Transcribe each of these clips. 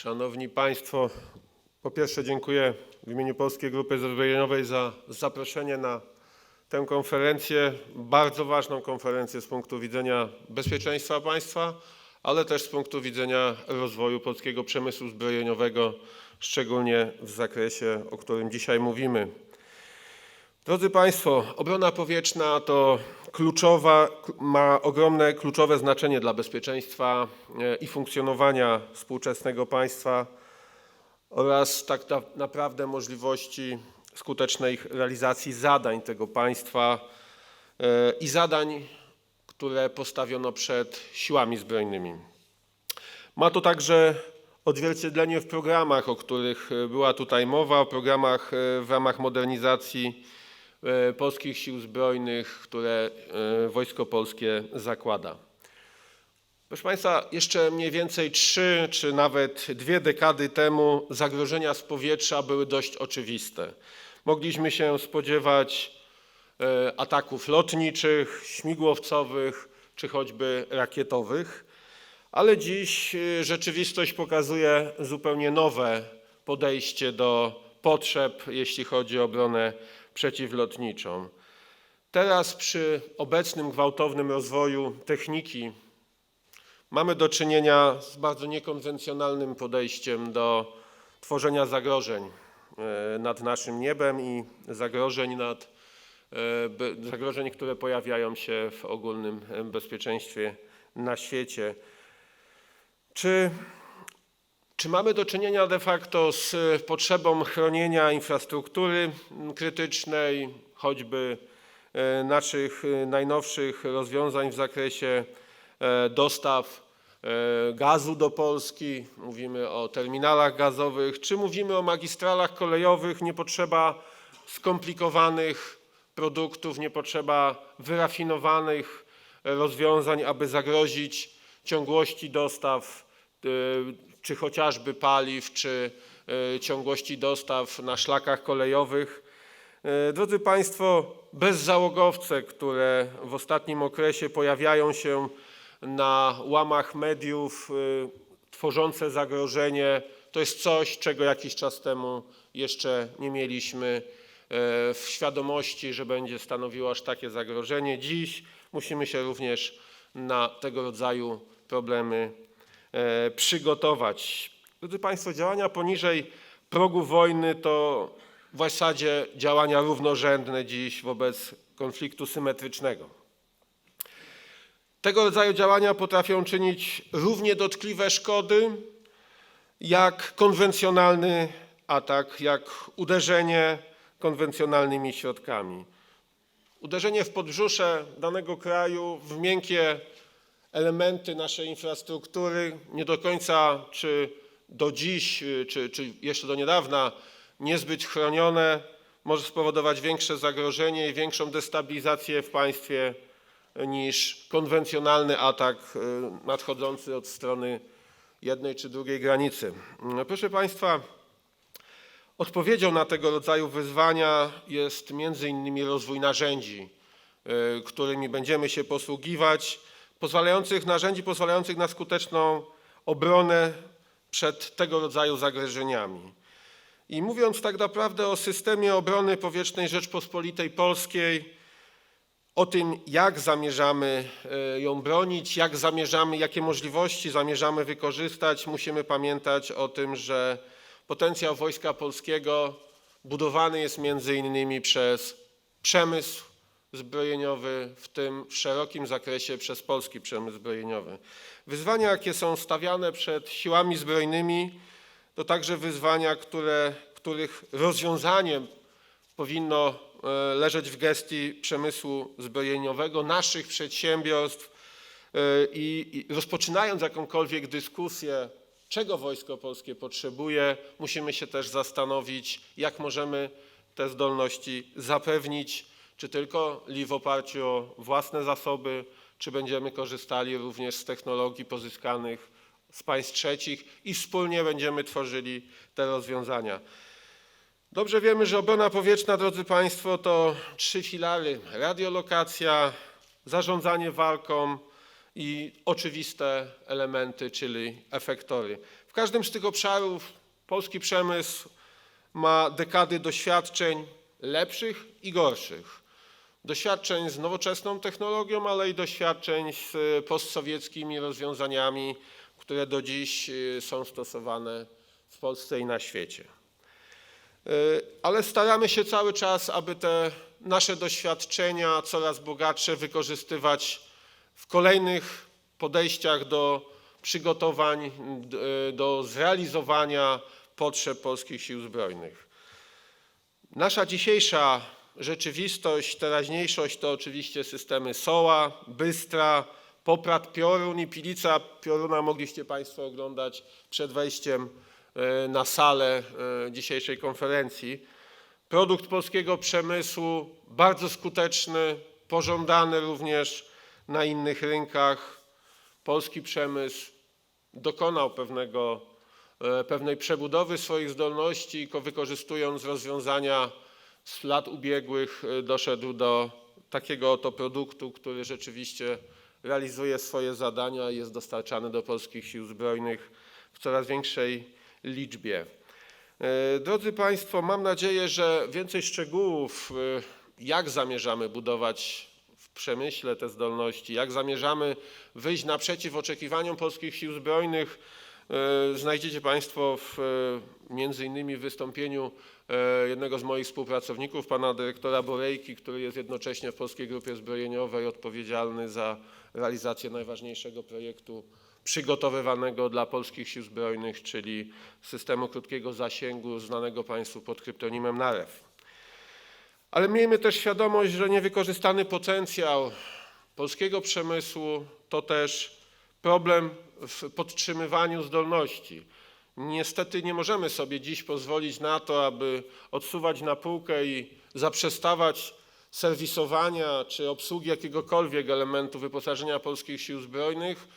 Szanowni Państwo, po pierwsze dziękuję w imieniu Polskiej Grupy Zbrojeniowej za zaproszenie na tę konferencję, bardzo ważną konferencję z punktu widzenia bezpieczeństwa państwa, ale też z punktu widzenia rozwoju polskiego przemysłu zbrojeniowego, szczególnie w zakresie, o którym dzisiaj mówimy. Drodzy Państwo, obrona powietrzna to kluczowa, ma ogromne kluczowe znaczenie dla bezpieczeństwa e, i funkcjonowania współczesnego państwa oraz tak na- naprawdę możliwości skutecznej realizacji zadań tego państwa e, i zadań, które postawiono przed siłami zbrojnymi. Ma to także odzwierciedlenie w programach, o których e, była tutaj mowa, o programach w ramach modernizacji polskich sił zbrojnych, które e, Wojsko Polskie zakłada. Proszę Państwa, jeszcze mniej więcej trzy czy nawet dwie dekady temu zagrożenia z powietrza były dość oczywiste. Mogliśmy się spodziewać e, ataków lotniczych, śmigłowcowych czy choćby rakietowych. Ale dziś rzeczywistość pokazuje zupełnie nowe podejście do potrzeb, jeśli chodzi o obronę przeciwlotniczą. Teraz przy obecnym gwałtownym rozwoju techniki mamy do czynienia z bardzo niekonwencjonalnym podejściem do tworzenia zagrożeń e, nad naszym niebem i zagrożeń nad e, zagrożeń, które pojawiają się w ogólnym e, bezpieczeństwie na świecie. Czy, czy mamy do czynienia de facto z potrzebą chronienia infrastruktury krytycznej, choćby e, naszych e, najnowszych rozwiązań w zakresie e, dostaw gazu do Polski, mówimy o terminalach gazowych, czy mówimy o magistralach kolejowych, nie potrzeba skomplikowanych produktów, nie potrzeba wyrafinowanych rozwiązań, aby zagrozić ciągłości dostaw, czy chociażby paliw, czy e, ciągłości dostaw na szlakach kolejowych. E, Drodzy Państwo, bezzałogowce, które w ostatnim okresie pojawiają się na łamach mediów, y, tworzące zagrożenie, to jest coś, czego jakiś czas temu jeszcze nie mieliśmy e, w świadomości, że będzie stanowiło aż takie zagrożenie. Dziś musimy się również na tego rodzaju problemy e, przygotować. Drodzy Państwo, działania poniżej progu wojny to w zasadzie działania równorzędne dziś wobec konfliktu symetrycznego. Tego rodzaju działania potrafią czynić równie dotkliwe szkody, jak konwencjonalny atak, jak uderzenie konwencjonalnymi środkami. Uderzenie w podbrzusze danego kraju, w miękkie elementy naszej infrastruktury, nie do końca czy do dziś, y, czy, czy jeszcze do niedawna niezbyt chronione, może spowodować większe zagrożenie i większą destabilizację w państwie niż konwencjonalny atak y, nadchodzący od strony jednej czy drugiej granicy. Mm, Proszę Państwa, odpowiedzią na tego rodzaju wyzwania jest między innymi rozwój narzędzi, y, którymi będziemy się posługiwać, pozwalających narzędzi pozwalających na skuteczną obronę przed tego rodzaju zagrożeniami. I mówiąc tak naprawdę o systemie obrony powietrznej Rzeczpospolitej Polskiej, o tym, jak zamierzamy e, ją bronić, jak zamierzamy, jakie możliwości zamierzamy wykorzystać, musimy pamiętać o tym, że potencjał Wojska Polskiego budowany jest między innymi przez przemysł zbrojeniowy, w tym w szerokim zakresie przez polski przemysł zbrojeniowy. Wyzwania, jakie są stawiane przed siłami zbrojnymi, to także wyzwania, które, których rozwiązaniem powinno e, leżeć w gestii przemysłu zbrojeniowego, naszych przedsiębiorstw e, i, i rozpoczynając jakąkolwiek dyskusję, czego Wojsko Polskie potrzebuje, musimy się też zastanowić, jak możemy te zdolności zapewnić, czy tylko li w oparciu o własne zasoby, czy będziemy korzystali również z technologii pozyskanych z państw trzecich i wspólnie będziemy tworzyli te rozwiązania. Dobrze wiemy, że obrona powietrzna, drodzy Państwo, to trzy filary: radiolokacja, zarządzanie walką i oczywiste elementy, czyli efektory. W każdym z tych obszarów polski przemysł ma dekady doświadczeń lepszych i gorszych. Doświadczeń z nowoczesną technologią, ale i doświadczeń z e, postsowieckimi rozwiązaniami, które do dziś e, są stosowane w Polsce i na świecie. E, Ale staramy się cały czas, aby te nasze doświadczenia coraz bogatsze wykorzystywać w kolejnych podejściach do przygotowań, do zrealizowania potrzeb polskich sił zbrojnych. Nasza dzisiejsza rzeczywistość, teraźniejszość to oczywiście systemy SOA, Bystra, Poprad Piorun i Pilica Pioruna mogliście Państwo oglądać przed wejściem e, na salę e, dzisiejszej konferencji. Produkt polskiego przemysłu bardzo skuteczny, pożądany również na innych rynkach. Polski przemysł dokonał pewnego, e, pewnej przebudowy swoich zdolności, ko- wykorzystując rozwiązania z lat ubiegłych, e, doszedł do takiego oto produktu, który rzeczywiście realizuje swoje zadania i jest dostarczany do polskich sił zbrojnych w coraz większej liczbie. E, Drodzy Państwo, mam nadzieję, że więcej szczegółów, e, jak zamierzamy budować w przemyśle te zdolności, jak zamierzamy wyjść naprzeciw oczekiwaniom polskich sił zbrojnych, znajdziecie Państwo w, e, między innymi w wystąpieniu e, jednego z moich współpracowników, pana dyrektora Borejki, który jest jednocześnie w Polskiej Grupie Zbrojeniowej odpowiedzialny za realizację najważniejszego projektu przygotowywanego dla polskich sił zbrojnych, czyli systemu krótkiego zasięgu znanego Państwu pod kryptonimem NAREW. Ale miejmy też świadomość, że niewykorzystany potencjał polskiego przemysłu to też problem w podtrzymywaniu zdolności. Niestety nie możemy sobie dziś pozwolić na to, aby odsuwać na półkę i zaprzestawać serwisowania czy obsługi jakiegokolwiek elementu wyposażenia polskich sił zbrojnych.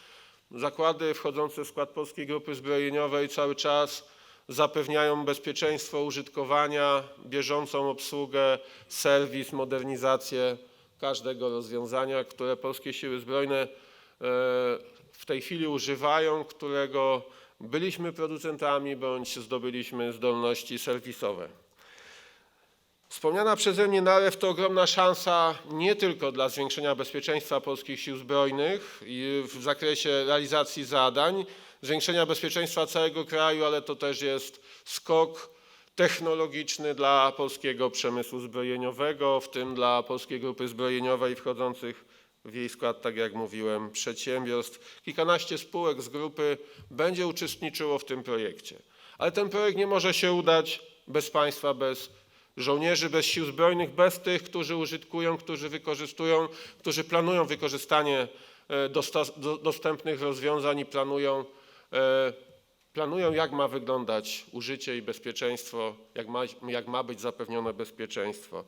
Zakłady wchodzące w skład Polskiej Grupy Zbrojeniowej cały czas zapewniają bezpieczeństwo użytkowania, bieżącą obsługę, serwis, modernizację każdego rozwiązania, które polskie siły zbrojne e, w tej chwili używają, którego byliśmy producentami bądź zdobyliśmy zdolności serwisowe. Wspomniana przeze mnie NAREW to ogromna szansa nie tylko dla zwiększenia bezpieczeństwa polskich sił zbrojnych i w zakresie realizacji zadań, zwiększenia bezpieczeństwa całego kraju, ale to też jest skok technologiczny dla polskiego przemysłu zbrojeniowego, w tym dla Polskiej Grupy Zbrojeniowej wchodzących w jej skład, tak jak mówiłem, przedsiębiorstw. Kilkanaście spółek z grupy będzie uczestniczyło w tym projekcie. Ale ten projekt nie może się udać bez państwa, bez żołnierzy, bez sił zbrojnych, bez tych, którzy użytkują, którzy wykorzystują, którzy planują wykorzystanie e, dostępnych rozwiązań i planują, e, planują, jak ma wyglądać użycie i bezpieczeństwo, jak ma, jak ma być zapewnione bezpieczeństwo.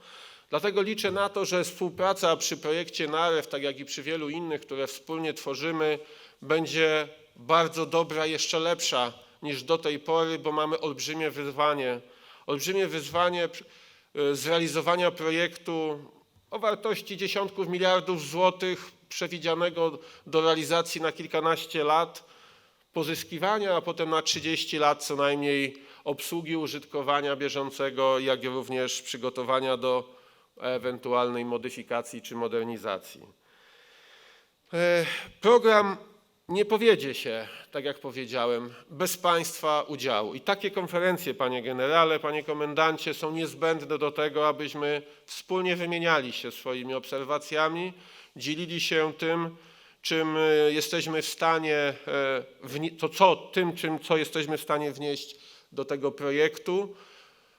Dlatego liczę na to, że współpraca przy projekcie NAREW, tak jak i przy wielu innych, które wspólnie tworzymy, będzie bardzo dobra, jeszcze lepsza niż do tej pory, bo mamy olbrzymie wyzwanie, olbrzymie wyzwanie y, zrealizowania projektu o wartości dziesiątków miliardów złotych przewidzianego do realizacji na kilkanaście lat, pozyskiwania, a potem na 30 lat co najmniej obsługi użytkowania bieżącego, jak również przygotowania do ewentualnej modyfikacji czy modernizacji. E, Program nie powiedzie się, tak jak powiedziałem, bez Państwa udziału. I takie konferencje, Panie Generale, Panie Komendancie, są niezbędne do tego, abyśmy wspólnie wymieniali się swoimi obserwacjami, dzielili się tym, czym e, jesteśmy w stanie, e, to co, tym, czym, co jesteśmy w stanie wnieść do tego projektu,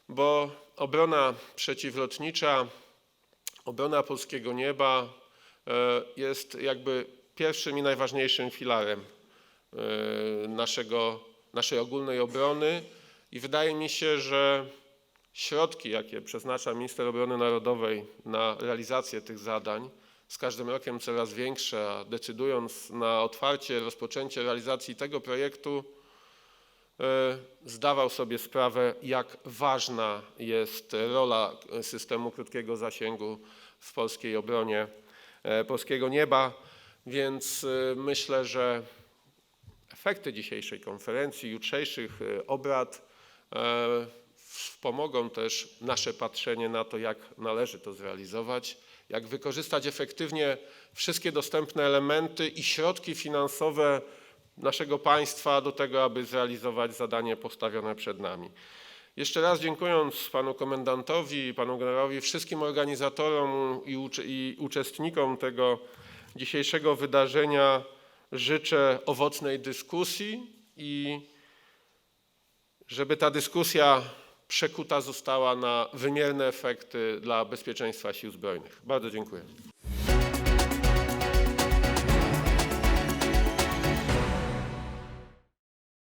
bo obrona przeciwlotnicza, obrona polskiego nieba e, jest jakby pierwszym i najważniejszym filarem e, naszego, naszej ogólnej obrony. I wydaje mi się, że środki, jakie przeznacza minister obrony narodowej na realizację tych zadań, z każdym rokiem coraz większe, a decydując na otwarcie, rozpoczęcie realizacji tego projektu, zdawał sobie sprawę, jak ważna jest rola systemu krótkiego zasięgu w polskiej obronie e, polskiego nieba. Więc y, myślę, że efekty dzisiejszej konferencji, jutrzejszych obrad e, wspomogą też nasze patrzenie na to, jak należy to zrealizować, jak wykorzystać efektywnie wszystkie dostępne elementy i środki finansowe naszego państwa do tego, aby zrealizować zadanie postawione przed nami. Jeszcze raz dziękując panu komendantowi, panu generałowi, wszystkim organizatorom i, i uczestnikom tego dzisiejszego wydarzenia życzę owocnej dyskusji i żeby ta dyskusja przekuta została na wymierne efekty dla bezpieczeństwa sił zbrojnych. Bardzo dziękuję.